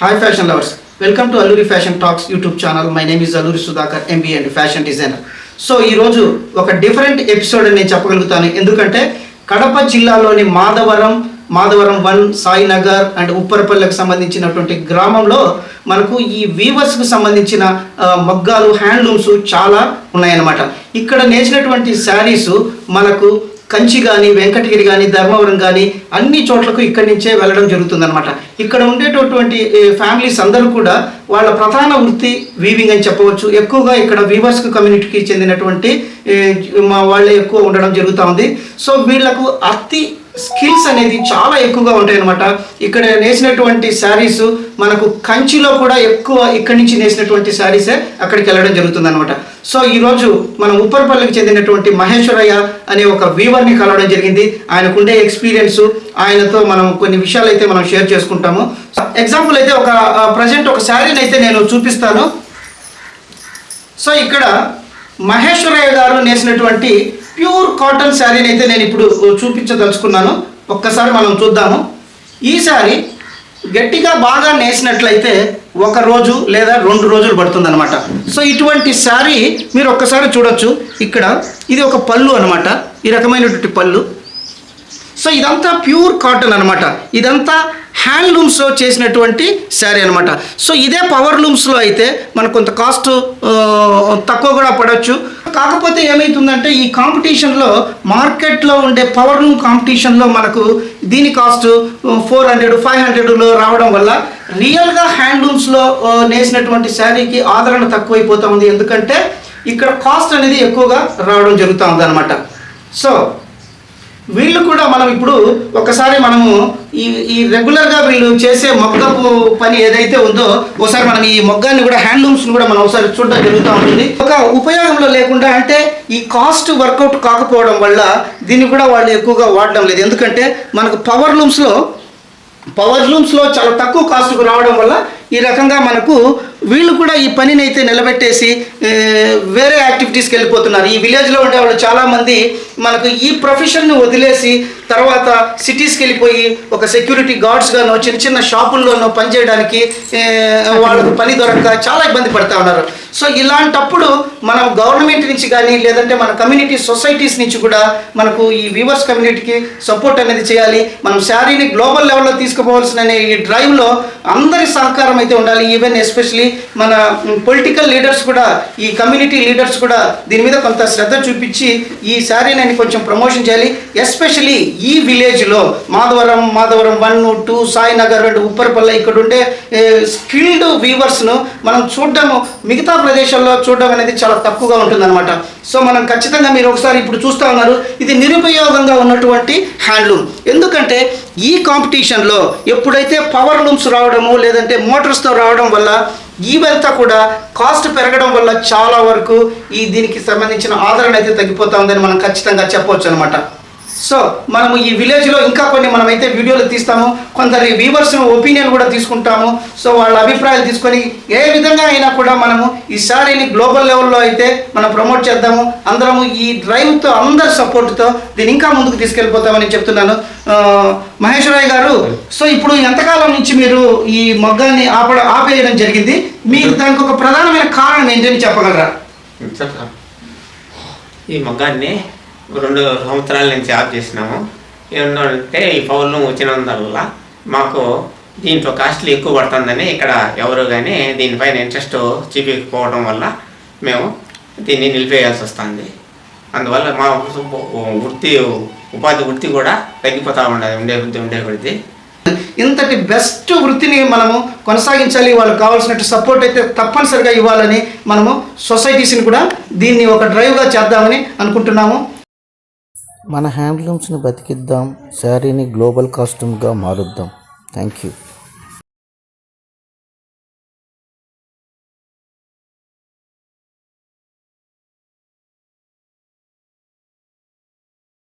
Hi fashion lovers welcome to Alluri fashion talks YouTube channel my name is Alluri Sudhakar MB and fashion designer so ఈరోజు ఒక different episode అని నేను చెప్పగలుగుతాను. ఎందుకంటే కడప జిల్లాలోని Madhavaram Madhavaram one Sainagar and ఉప్పరపల్లెకు సంబంధించినటువంటి గ్రామంలో మనకు ఈ వీవర్స్కు సంబంధించిన మగ్గాలు హ్యాండ్లూమ్స్ చాలా ఉన్నాయన్నమాట. ఇక్కడ నేర్చినటువంటి శారీస్ మనకు కంచి కానీ వెంకటగిరి కానీ ధర్మవరం కానీ అన్ని చోట్లకు ఇక్కడి నుంచే వెళ్ళడం జరుగుతుందన్నమాట. ఇక్కడ ఉండేటటువంటి ఫ్యామిలీస్ అందరూ కూడా వాళ్ళ ప్రధాన వృత్తి వీవింగ్ అని చెప్పవచ్చు. ఎక్కువగా ఇక్కడ వీవర్స్ కమ్యూనిటీకి చెందినటువంటి మా వాళ్ళే ఎక్కువ ఉండడం జరుగుతూ ఉంది. సో వీళ్ళకు అతి స్కిల్స్ అనేది చాలా ఎక్కువగా ఉంటాయన్నమాట. ఇక్కడ నేసినటువంటి శారీస్ మనకు కంచిలో కూడా ఎక్కువ ఇక్కడి నుంచి నేసినటువంటి శారీసే అక్కడికి వెళ్ళడం జరుగుతుంది అనమాట సో ఈరోజు మనం ఉప్పరపల్లికి చెందినటువంటి మహేశ్వరయ్య అనే ఒక వీవర్ని కలవడం జరిగింది. ఆయనకుండే ఎక్స్పీరియన్స్ ఆయనతో మనం కొన్ని విషయాలు అయితే మనం షేర్ చేసుకుంటాము. ఎగ్జాంపుల్ అయితే ఒక ప్రజెంట్ ఒక శారీని అయితే నేను చూపిస్తాను. సో ఇక్కడ మహేశ్వరయ్య గారు నేసినటువంటి ప్యూర్ కాటన్ శారీని అయితే నేను ఇప్పుడు చూపించదలుచుకున్నాను. ఒక్కసారి మనం చూద్దాము. ఈ శారీ గట్టిగా బాగా నేసినట్లయితే ఒక రోజు లేదా రెండు రోజులు పడుతుందన్నమాట. సో ఇటువంటి శారీ మీరు ఒక్కసారి చూడొచ్చు. ఇక్కడ ఇది ఒక పళ్ళు అనమాట ఈ రకమైనటువంటి పళ్ళు. సో ఇదంతా ప్యూర్ కాటన్ అనమాట ఇదంతా హ్యాండ్లూమ్స్లో చేసినటువంటి శారీ అనమాట సో ఇదే పవర్ లూమ్స్లో అయితే మనకు కొంత కాస్ట్ తక్కువ కూడా పడవచ్చు కాకపోతే ఏమవుతుందంటే ఈ కాంపిటీషన్లో మార్కెట్లో ఉండే పవర్ రూమ్ కాంపిటీషన్లో మనకు దీని కాస్ట్ ఫోర్ హండ్రెడ్ ఫైవ్ హండ్రెడ్లో రావడం వల్ల రియల్గా హ్యాండ్లూమ్స్లో నేసినటువంటి శారీకి ఆదరణ తక్కువైపోతూ ఉంది. ఎందుకంటే ఇక్కడ కాస్ట్ అనేది ఎక్కువగా రావడం జరుగుతూ ఉందన్నమాట. సో వీళ్ళు కూడా మనం ఇప్పుడు ఒకసారి మనము ఈ ఈ రెగ్యులర్గా వీళ్ళు చేసే మొగ్గపు పని ఏదైతే ఉందో ఒకసారి మనం ఈ మొగ్గాన్ని కూడా హ్యాండ్లూమ్స్ని కూడా మనం ఒకసారి చూడడం జరుగుతూ ఉంటుంది. ఒక ఉపయోగంలో లేకుండా అంటే ఈ కాస్ట్ వర్కౌట్ కాకపోవడం వల్ల దీన్ని కూడా వాళ్ళు ఎక్కువగా వాడడం లేదు. ఎందుకంటే మనకు పవర్ లూమ్స్లో పవర్ లూమ్స్లో చాలా తక్కువ కాస్ట్కు రావడం వల్ల ఈ రకంగా మనకు వీళ్ళు కూడా ఈ పనిని అయితే నిలబెట్టేసి వేరే యాక్టివిటీస్కి వెళ్ళిపోతున్నారు. ఈ విలేజ్లో ఉండే వాళ్ళు చాలామంది మనకు ఈ ప్రొఫెషన్ని వదిలేసి తర్వాత సిటీస్కి వెళ్ళిపోయి ఒక సెక్యూరిటీ గార్డ్స్గానో చిన్న చిన్న షాపుల్లోనో పనిచేయడానికి వాళ్ళకు పని దొరక్క చాలా ఇబ్బంది పడుతూ ఉన్నారు. సో ఇలాంటప్పుడు మనం గవర్నమెంట్ నుంచి కానీ లేదంటే మన కమ్యూనిటీ సొసైటీస్ నుంచి కూడా మనకు ఈ వీవర్స్ కమ్యూనిటీకి సపోర్ట్ అనేది చేయాలి. మనం శారీని గ్లోబల్ లెవెల్లో తీసుకుపోవాల్సిన ఈ డ్రైవ్లో అందరి సహకారం అయితే ఉండాలి. ఈవెన్ ఎస్పెషలీ మన పొలిటికల్ లీడర్స్ కూడా ఈ కమ్యూనిటీ లీడర్స్ కూడా దీని మీద కొంత శ్రద్ధ చూపించి ఈ నేను కొంచెం ప్రమోషన్ చేయాలి. ఎస్పెషలీ ఈ విలేజ్లో మాధవరం మాధవరం వన్ టూ సాయినగర్ రెండు ఉప్పరపల్ల ఇక్కడ ఉండే స్కిల్డ్ వీవర్స్ను మనం చూడడము మిగతా ప్రదేశాల్లో చూడడం అనేది చాలా తక్కువగా ఉంటుందన్నమాట. సో మనం ఖచ్చితంగా మీరు ఒకసారి ఇప్పుడు చూస్తూ ఉన్నారు. ఇది నిరుపయోగంగా ఉన్నటువంటి హ్యాండ్లూమ్. ఎందుకంటే ఈ కాంపిటీషన్లో ఎప్పుడైతే పవర్ లూమ్స్ రావడము లేదంటే మోటార్స్తో రావడం వల్ల ఇవంతా కూడా కాస్ట్ పెరగడం వల్ల చాలా వరకు ఈ దీనికి సంబంధించిన ఆదరణ అయితే తగ్గిపోతా ఉందని మనం ఖచ్చితంగా చెప్పవచ్చు అనమాట సో మనము ఈ విలేజ్లో ఇంకా కొన్ని మనమైతే వీడియోలు తీస్తాము కొందరి వ్యూవర్స్ ఒపీనియన్ కూడా తీసుకుంటాము. సో వాళ్ళ అభిప్రాయాలు తీసుకొని ఏ విధంగా అయినా కూడా మనము ఈ శారీని గ్లోబల్ లెవెల్లో అయితే మనం ప్రమోట్ చేద్దాము. అందరము ఈ డ్రైవ్తో అందరి సపోర్ట్తో దీన్ని ఇంకా ముందుకు తీసుకెళ్ళిపోతామని చెప్తున్నాను. మహేశ్వరయ్య గారు సో ఇప్పుడు ఎంతకాలం నుంచి మీరు ఈ మగ్గాన్ని ఆపడ ఆపేయడం జరిగింది? మీరు దానికి ఒక ప్రధానమైన కారణం ఏంటని చెప్పగలరా? ఈ మగ్గాన్ని రెండు సంవత్సరాల నుంచి ఆఫ్ చేసినాము. ఏంటంటే ఈ పౌర్ణం వచ్చినందువల్ల మాకు దీంట్లో కాస్ట్లీ ఎక్కువ పడుతుందని ఇక్కడ ఎవరు కానీ దీనిపైన ఇంట్రెస్ట్ చూపించకపోవడం వల్ల మేము దీన్ని నిలిపేయాల్సి వస్తుంది. అందువల్ల మా వృత్తి ఉపాధి వృత్తి కూడా తగ్గిపోతూ ఉండదు ఉండే ఉండే కొద్ది ఇంతటి బెస్ట్ వృత్తిని మనము కొనసాగించాలి వాళ్ళకి కావాల్సినట్టు సపోర్ట్ అయితే తప్పనిసరిగా ఇవ్వాలని మనము సొసైటీస్ని కూడా దీన్ని ఒక డ్రైవ్గా చేద్దామని అనుకుంటున్నాము. మన హ్యాండ్లూమ్స్ని బతికిద్దాం శారీని గ్లోబల్ కాస్ట్యూమ్గా మారుద్దాం. Thank you.